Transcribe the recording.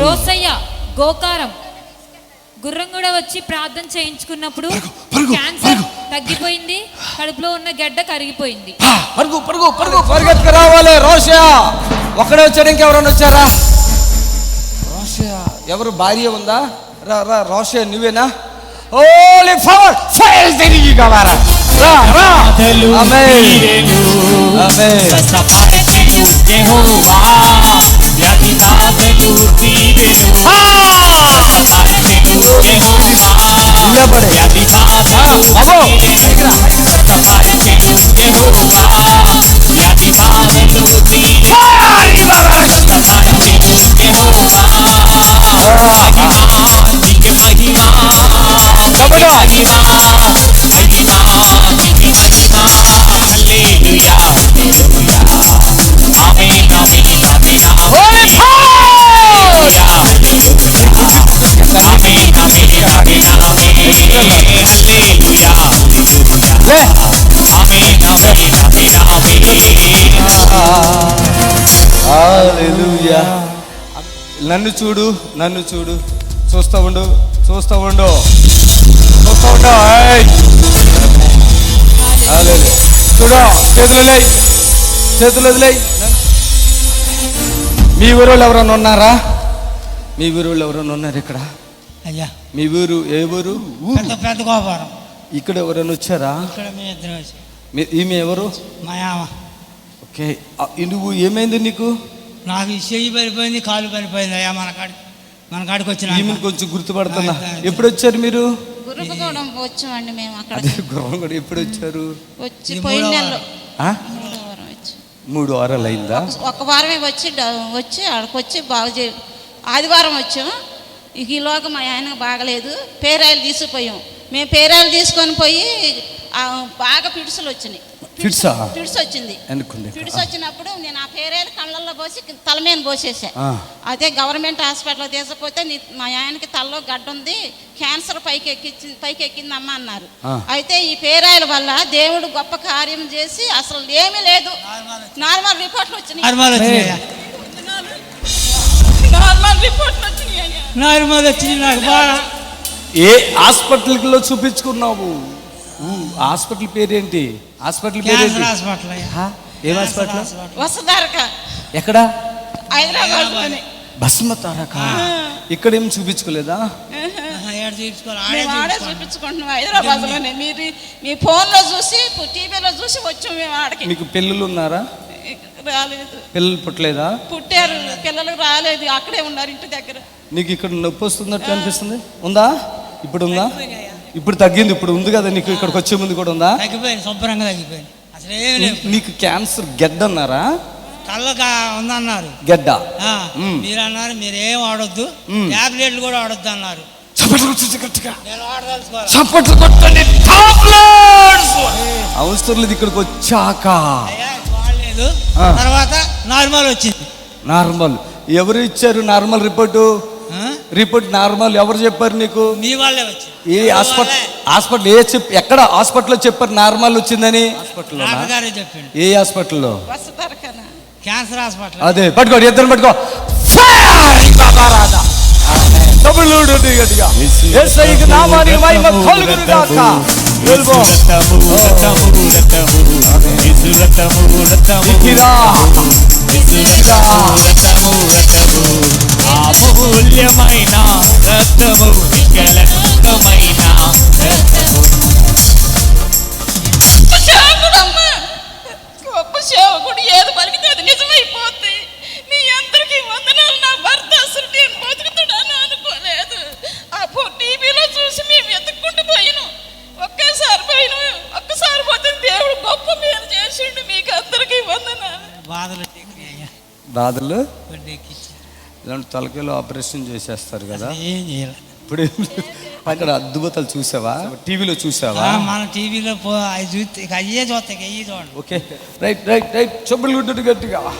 రోసయ్య గోకారం. గుర్రం కూడా వచ్చి ప్రార్థన చేయించుకున్నప్పుడు క్యాన్సర్ తగ్గిపోయింది కడుపులో ఉన్న గడ్డ కరిగిపోయింది. పరుగు పరుగు పరుగు పరిగెత్తుకు రావాలి రోషయా ఒక్కడే వచ్చాడు ఇంకెవరైనా వచ్చారా? రోషయా ఎవరు భార్య ఉందా? రా రా రోషయా నువ్వేనా? ఓలీ ఫార్ ఫైల్ తిరిగి కావారా రా రా. ఆమేన్ ఆమేన్ యెహోవా నిలబడే. వ్యాధి బాధలు హల్లెలూయా నన్ను చూడు నన్ను చూడు. చూస్తా ఉండు చూస్తా ఉండు. చూస్తా ఉండు. చూడు చేతులు చేతులు వదిలేయ్. మీ ఊరోళ్ళు ఎవరైనా ఉన్నారా? మీ ఊరోళ్ళు ఎవరైనా ఉన్నారు ఇక్కడ? అయ్యా. మీ ఊరు ఏ ఊరు. పెద్ద గోపురం. ఇక్కడ ఎవరైనా వచ్చారా? ఇక్కడ మీ ఇద్దరు వచ్చి మీ- ఈమె ఎవరు? మా ఓకే. నువ్వు ఏమైంది నీకు? నాకు ఈ చెయ్యి పడిపోయింది కాలు పడిపోయింది అయ్యా మన కాడి మన కాడికి వచ్చిన ఈమెను కొంచెం గుర్తుపడుతున్నా ఎప్పుడు వచ్చారు మీరు? వచ్చామండి మేము అక్కడ. అదే గుర్రం కూడా ఎప్పుడు వచ్చారు వచ్చి ఇది పోయిన మూడో నెలలో. ఆ? మూడో వారం వచ్చి. మూడు వారాలు అయిందా ఒక వారమే వచ్చి డ- వచ్చి అక్కడికి వచ్చి బాగు చే ఆదివారం వచ్చాం ఇక ఈలోగా మా ఆయనకు బాగలేదు. పేరాయలు తీసుకుపోయాం. మేము పేరాయలు తీసుకొని పోయి ఆ, బాగా పిడుసులు వచ్చినాయి. ఫిట్సా వచ్చింది పిడుసు వచ్చినప్పుడు నేను ఆ పేరాయలు కళ్ళల్లో పోసి తల మీద పోసేసా. అదే గవర్నమెంట్ హాస్పిటల్ తీసుకుపోతే నీ మా ఆయనకి తలలో గడ్డ ఉంది క్యాన్సర్ పైకి ఎక్కించి పైకి ఎక్కిందమ్మా అన్నారు. అయితే ఈ పేరాయల వల్ల దేవుడు గొప్ప కార్యం చేసి అసలు ఏమీ లేదు. నార్మల్ రిపోర్ట్లు వచ్చినాయి. నార్మల్ నార్మల్ రిపోర్ట్లు వచ్చినాయి. నార్మల్ నాకు బాగా. ఏ హాస్పిటల్లో చూపించుకున్నావు? హాస్పిటల్ పేరేంటి? హాస్పిటల్ పేరేంటి? హాస్పిటల్? ఏం హాస్పిటల్? ఎక్కడ? హైదరాబాద్ భస్మ తారక ఇక్కడ ఏం చూపించుకోలేదా చూపించుకుంటున్నాం హైదరాబాద్లోనే. మీరు మీ ఫోన్లో చూసి టీవీలో చూసి వచ్చాం మేము ఆడకి. మీకు పిల్లలు ఉన్నారా రాలేదు. పిల్లలు పుట్టలేదా? పుట్టారు. పిల్లలు రాలేదు. అక్కడే ఉన్నారు ఇంటి దగ్గర. నీకు ఇక్కడ నొప్పి వస్తున్నట్టు అనిపిస్తుంది? ఉందా? ఇప్పుడు ఉందా ఇప్పుడు తగ్గింది ఇప్పుడు ఉంది కదా నీకు ఇక్కడికి వచ్చే ముందు కూడా ఉందా? తగ్గిపోయింది శుభ్రంగా తగ్గిపోయింది. అసలు ఏమీ నీకు క్యాన్సర్ గెడ్డ అన్నారా? కళ్ళగా ఉందన్నారు. గెడ్డ. మీరు అన్నారు మీరు ఏం వాడొద్దు. టాబ్లెట్లు కూడా వాడొద్దు అన్నారు. అవసరం లేదు ఇక్కడికి వచ్చాక. తర్వాత నార్మల్ వచ్చింది. నార్మల్. ఎవరు ఇచ్చారు నార్మల్ రిపోర్టు? రిపోర్ట్ నార్మల్ ఎవరు చెప్పారు నీకు మీ వాళ్ళే వచ్చింది ఏ హాస్పిటల్. హాస్పిటల్ ఏ చెప్ ఎక్కడ హాస్పిటల్లో చెప్పారు నార్మల్ వచ్చిందని హాస్పిటల్లో ఏ హాస్పిటల్లో క్యాన్సర్ హాస్పిటల్ అదే పట్టుకోండి ఇద్దరు పట్టుకో గట్టిగా. యేసయ్యకి నామానికి మహిమ కలుగును గాక. వెళ్ళిపో. ఇకిరా. ఇకిరా. అమూల్యమైన రక్తము నికలంకమైన రక్తము గొప్ప సేవకుడు ఏది పలికితే అది నిజమైపోద్ది మీ అందరికీ వందనాలు. నా భర్త అసలు నేను బతుకుతాడని అనుకోలేదు. అప్పుడు టీవీలో చూసి మేము ఎత్తుక్కుంటూ పోయినాం. ఒక్కసారి పోయినాం. ఒక్కసారి పోతే దేవుడు గొప్ప మేలు చేసిండు. మీకు అందరికీ వందనాలు. బాధలు బాధలు? ఇలాంటి తలకాయలో ఆపరేషన్ చేసేస్తారు కదా. అసలు ఏం చేయాలి. ఇప్పుడు. అక్కడ అద్భుతాలు చూసావా? టీవీలో చూసావా? మన టీవీలో అయ్యే చూస్తాయి అయ్యి చూడండి. ఓకే. Right right right. చెప్పులు గుడ్డు గట్టిగా.